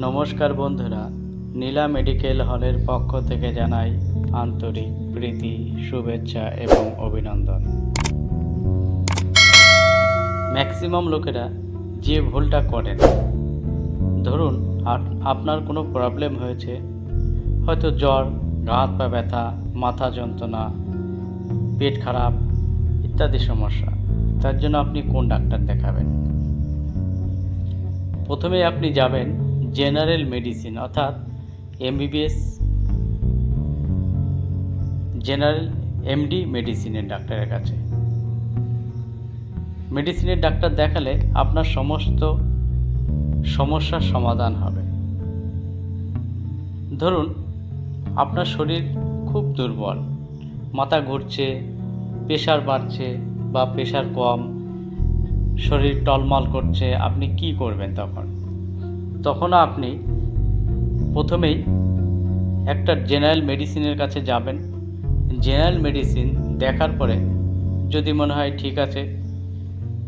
নমস্কার বন্ধুরা, নীলা মেডিকেল হলের পক্ষ থেকে জানাই আন্তরিক প্রীতি, শুভেচ্ছা এবং অভিনন্দন। ম্যাক্সিমাম লোকেরা যে ভুলটা করেন, ধরুন আপ- আপনার কোনো প্রবলেম হয়েছে, হয়তো জ্বর হাত পা ব্যথা, মাথা যন্ত্রণা, পেট খারাপ ইত্যাদি সমস্যা, তার জন্য আপনি কোন ডাক্তার দেখাবেন? প্রথমে আপনি যাবেন জেনারেল মেডিসিন, অর্থাৎ এমবিবিএস, জেনারেল এমডি মেডিসিনের ডাক্তারের কাছে। মেডিসিনের ডাক্তার দেখালে আপনার সমস্ত সমস্যার সমাধান হবে। ধরুন, আপনার শরীর খুব দুর্বল, মাথা ঘুরছে, প্রেশার বাড়ছে বা প্রেশার কম, শরীর টলমল করছে, আপনি কি করবেন তখন? তখন আপনি প্রথমেই একটা জেনারেল মেডিসিনের কাছে যাবেন। জেনারেল মেডিসিন দেখার পরে যদি মনে হয় ঠিক আছে,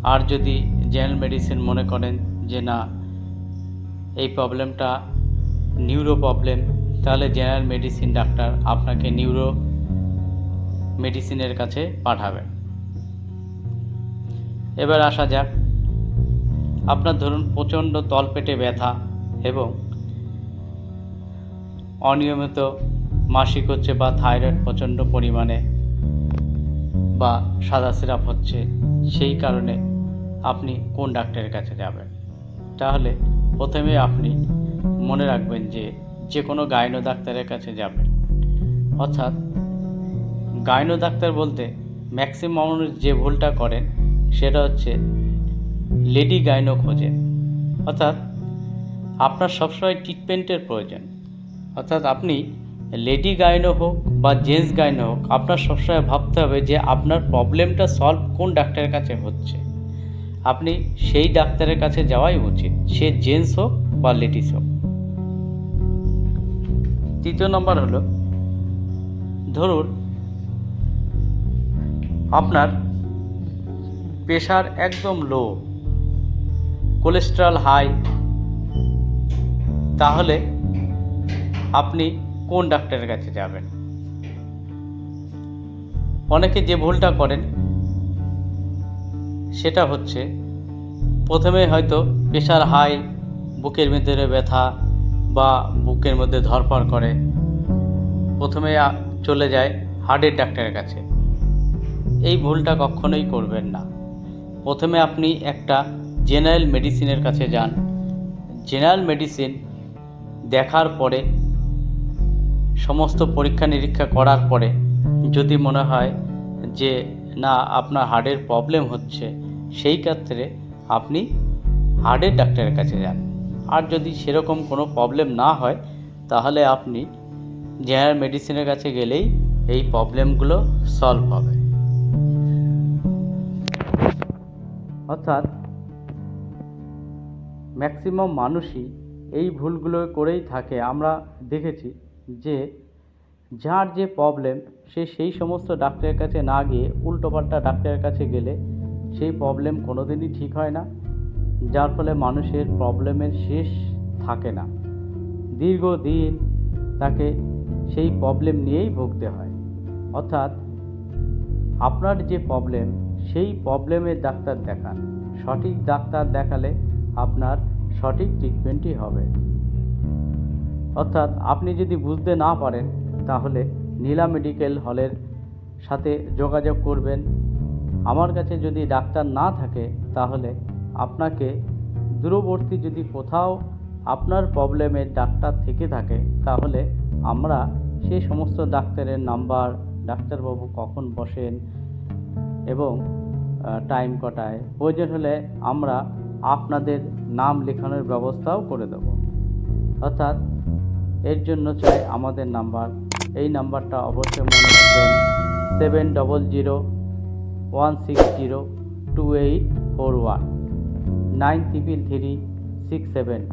আর যদি জেনারেল মেডিসিন মনে করেন যে না, এই প্রবলেমটা নিউরো প্রবলেম, তাহলে জেনারেল মেডিসিন ডাক্তার আপনাকে নিউরো মেডিসিনের কাছে পাঠাবেন। এবার আসা যাক। আপনার ধরুন প্রচণ্ড তলপেটে ব্যথা এবং অনিয়মিত মাসিক হচ্ছে বা থাইরয়েড প্রচণ্ড পরিমাণে বা সাদা সিরাপ হচ্ছে, সেই কারণে আপনি কোন ডাক্তারের কাছে যাবেন? তাহলে প্রথমে আপনি মনে রাখবেন যে যে কোনো গাইনো ডাক্তারের কাছে যাবেন। অর্থাৎ গাইনো ডাক্তার বলতে ম্যাক্সিমাম মানুষ যে ভুলটা করেন সেটা হচ্ছে লেডি গাইনো খোঁজেন অর্থাৎ আপনার সবসময় ট্রিটমেন্টের প্রয়োজন। অর্থাৎ আপনি লেডি গাইনো হোক বা জেন্টস গাইনো হোক, আপনার সবসময় ভাবতে হবে যে আপনার প্রবলেমটা সলভ কোন ডাক্তারের কাছে হচ্ছে। আপনি সেই ডাক্তারের কাছে যাওয়াই উচিত, সে জেন্টস হোক বা লেডিস হোক। তৃতীয় নম্বর হলো, ধরুন আপনার প্রেশার একদম লো কোলেস্ট্রল হাই, তাহলে আপনি কোন ডাক্তারের কাছে যাবেন? অনেকে যে ভুলটা করেন, সেটা হচ্ছে প্রথমে হয়তো প্রেশার হাই, বুকের ভিতরে ব্যথা বা বুকের মধ্যে ধরপড় করে। প্রথমে চলে যায় হার্টের ডাক্তারের কাছে। এই ভুলটা কখনোই করবেন না। প্রথমে আপনি একটা জেনারেল মেডিসিনের কাছে যান। জেনারেল মেডিসিন দেখার পরে, সমস্ত পরীক্ষা নিরীক্ষা করার পরে, যদি মনে হয় যে, না, আপনার হার্টের প্রবলেম হচ্ছে, সেই ক্ষেত্রে আপনি হার্টের ডাক্তারের কাছে যান। আর যদি সেরকম কোনো প্রবলেম না হয়, তাহলে আপনি জেনারেল মেডিসিনের কাছে গেলেই এই প্রবলেমগুলো সলভ হবে। অর্থাৎ ম্যাক্সিমাম মানুষই এই ভুলগুলো করেই থাকে। আমরা দেখেছি যে যার যে প্রবলেম সে সেই সমস্ত ডাক্তারের কাছে না গিয়ে উল্টোপাল্টা ডাক্তারের কাছে গেলে সেই প্রবলেম কোনো দিনই ঠিক হয় না, যার ফলে মানুষের প্রবলেমের শেষ থাকে না। দীর্ঘদিন তাকে সেই প্রবলেম নিয়েই ভুগতে হয়। অর্থাৎ আপনার যে প্রবলেম সেই প্রবলেমের ডাক্তার দেখান। সঠিক ডাক্তার দেখালে আপনার সঠিক ট্রিটমেন্টই হবে। অর্থাৎ আপনি যদি বুঝতে না পারেন, তাহলে নীলা মেডিকেল হলের সাথে যোগাযোগ করবেন। আমার কাছে যদি ডাক্তার না থাকে, তাহলে আপনাকে দূরবর্তী যদি কোথাও আপনার প্রবলেমের ডাক্তার থেকে থাকে, তাহলে আমরা সেই সমস্ত ডাক্তারের নাম্বার, ডাক্তারবাবু কখন বসেন এবং টাইম কটায়। প্রয়োজন হলে আমরা আপনাদের নাম লেখানোর ব্যবস্থাও করে দেব। অর্থাৎ এর জন্য চাই আমাদের নাম্বার। এই নাম্বারটা অবশ্যই মনে রাখবেন। Seven double zero one six zero two eight four one. Nine triple three six seven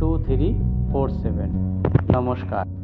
two three four seven. নমস্কার।